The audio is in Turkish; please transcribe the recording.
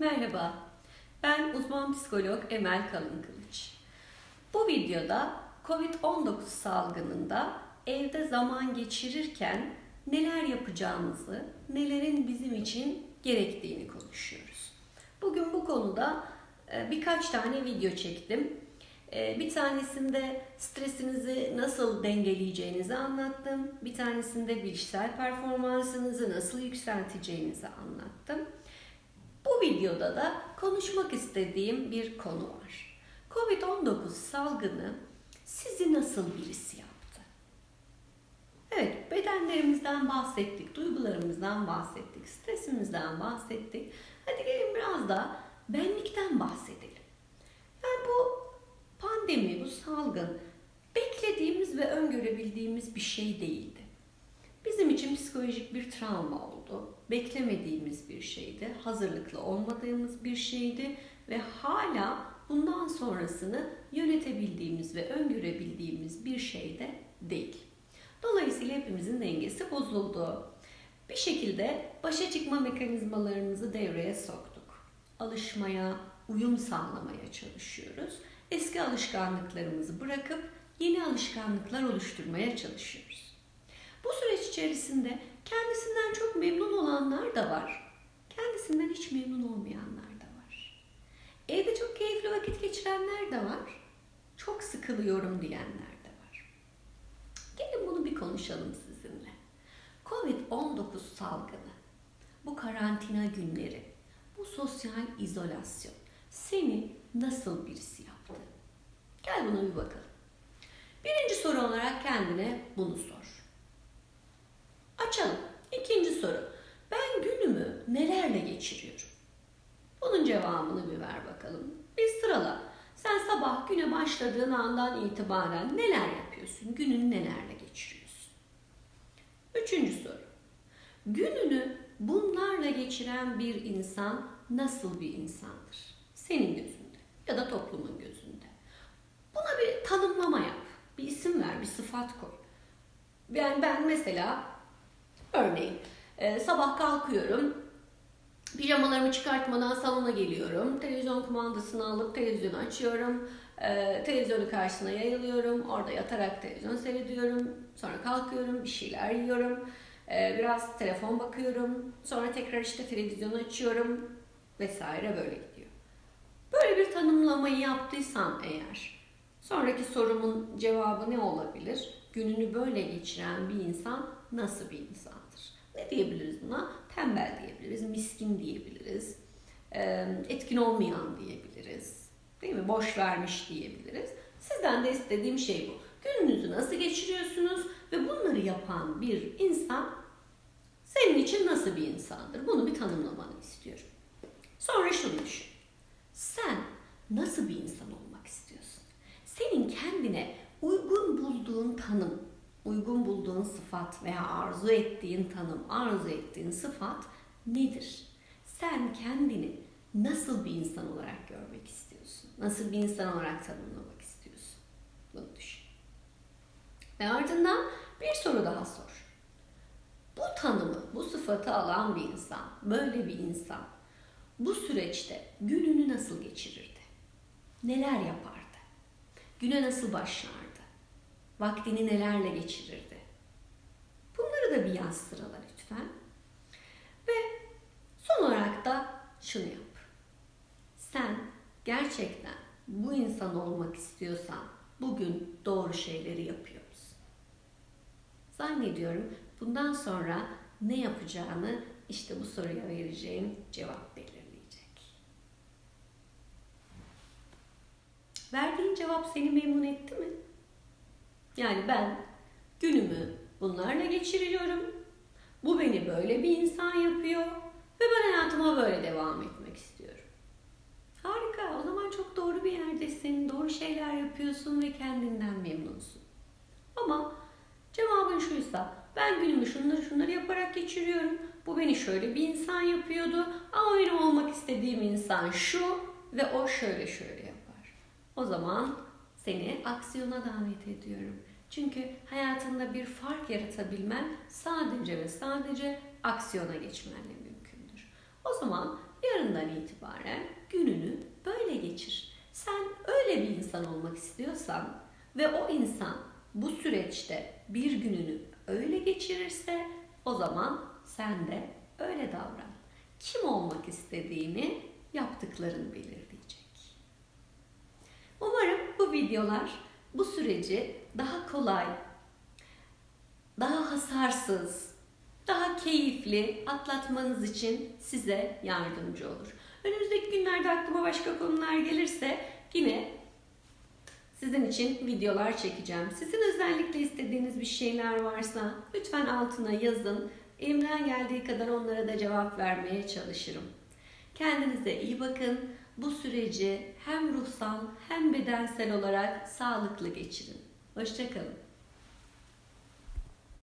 Merhaba, ben uzman psikolog Emel Kalın. Bu videoda COVID-19 salgınında evde zaman geçirirken neler yapacağımızı, nelerin bizim için gerektiğini konuşuyoruz. Bugün bu konuda e, birkaç tane video çektim. E, Bir tanesinde stresinizi nasıl dengeleyeceğinizi anlattım. Bir tanesinde bilişsel performansınızı nasıl yükselteceğinizi anlattım. Bu videoda da konuşmak istediğim bir konu var. Covid-19 salgını sizi nasıl birisi yaptı? Evet, bedenlerimizden bahsettik, duygularımızdan bahsettik, stresimizden bahsettik. Hadi gelin biraz da benlikten bahsedelim. Yani bu pandemi, bu salgın beklediğimiz ve öngörebildiğimiz bir şey değildi. Bir travma oldu. Beklemediğimiz bir şeydi, hazırlıklı olmadığımız bir şeydi ve hala bundan sonrasını yönetebildiğimiz ve öngörebildiğimiz bir şey de değil. Dolayısıyla hepimizin dengesi bozuldu. Bir şekilde başa çıkma mekanizmalarımızı devreye soktuk. Alışmaya, uyum sağlamaya çalışıyoruz. Eski alışkanlıklarımızı bırakıp yeni alışkanlıklar oluşturmaya çalışıyoruz. Bu süreç içerisinde kendisinden çok memnun olanlar da var. Kendisinden hiç memnun olmayanlar da var. Evde çok keyifli vakit geçirenler de var. Çok sıkılıyorum diyenler de var. Gelin bunu bir konuşalım sizinle. Covid-19 salgını, bu karantina günleri, bu sosyal izolasyon seni nasıl birisi yaptı? Gel buna bir bakalım. Birinci soru olarak kendine bunu sor. Açalım. İkinci soru. Ben günümü nelerle geçiriyorum? Bunun cevabını bir ver bakalım. Bir sırala. Sen sabah güne başladığın andan itibaren neler yapıyorsun? Gününü nelerle geçiriyorsun? Üçüncü soru. Gününü bunlarla geçiren bir insan nasıl bir insandır? Senin gözünde ya da toplumun gözünde. Buna bir tanımlama yap. Bir isim ver, bir sıfat koy. Yani ben mesela örneğin e, sabah kalkıyorum, pijamalarımı çıkartmadan salona geliyorum, televizyon kumandasını alıp televizyonu açıyorum, e, televizyonu karşısına yayılıyorum, orada yatarak televizyon seyrediyorum, sonra kalkıyorum, bir şeyler yiyorum, e, biraz telefon bakıyorum, sonra tekrar işte televizyonu açıyorum vesaire böyle gidiyor. Böyle bir tanımlamayı yaptıysam eğer, sonraki sorumun cevabı ne olabilir? Gününü böyle geçiren bir insan nasıl bir insandır? Ne diyebiliriz buna? Tembel diyebiliriz, miskin diyebiliriz, e, etkin olmayan diyebiliriz, değil mi? Boş vermiş diyebiliriz. Sizden de istediğim şey bu. Gününüzü nasıl geçiriyorsunuz ve bunları yapan bir insan senin için nasıl bir insandır? Bunu bir tanımlamanı istiyorum. Sonra şunu düşün. Sen nasıl bir insan olmak istiyorsun? Senin kendine uygun bulduğun tanım, bulduğun sıfat veya arzu ettiğin tanım, arzu ettiğin sıfat nedir? Sen kendini nasıl bir insan olarak görmek istiyorsun? Nasıl bir insan olarak tanımlamak istiyorsun? Bunu düşün. Ve ardından bir soru daha sor. Bu tanımı, bu sıfatı alan bir insan, böyle bir insan bu süreçte gününü nasıl geçirirdi? Neler yapardı? Güne nasıl başlardı? Vaktini nelerle geçirirdi? Da bir yaz sırala lütfen. Ve son olarak da şunu yap. Sen gerçekten bu insan olmak istiyorsan bugün doğru şeyleri yapıyor musun? Zannediyorum bundan sonra ne yapacağını işte bu soruya vereceğim cevap belirleyecek. Verdiğin cevap seni memnun etti mi? Yani ben günümü bunlarla geçiriyorum. Bu beni böyle bir insan yapıyor ve ben hayatıma böyle devam etmek istiyorum. Harika. O zaman çok doğru bir yerdesin. Doğru şeyler yapıyorsun ve kendinden memnunsun. Ama cevabın şuysa ben günümü şunları şunları yaparak geçiriyorum. Bu beni şöyle bir insan yapıyordu. Ama benim olmak istediğim insan şu ve o şöyle şöyle yapar. O zaman seni aksiyona davet ediyorum. Çünkü hayatında bir fark yaratabilmen sadece ve sadece aksiyona geçmenle mümkündür. O zaman yarından itibaren gününü böyle geçir. Sen öyle bir insan olmak istiyorsan ve o insan bu süreçte bir gününü öyle geçirirse o zaman sen de öyle davran. Kim olmak istediğini yaptıkların belirleyecek. Umarım bu videolar bu süreci daha kolay, daha hasarsız, daha keyifli atlatmanız için size yardımcı olur. Önümüzdeki günlerde aklıma başka konular gelirse yine sizin için videolar çekeceğim. Sizin özellikle istediğiniz bir şeyler varsa lütfen altına yazın. Elimden geldiği kadar onlara da cevap vermeye çalışırım. Kendinize iyi bakın. Bu süreci hem ruhsal hem bedensel olarak sağlıklı geçirin. Hoşçakalın.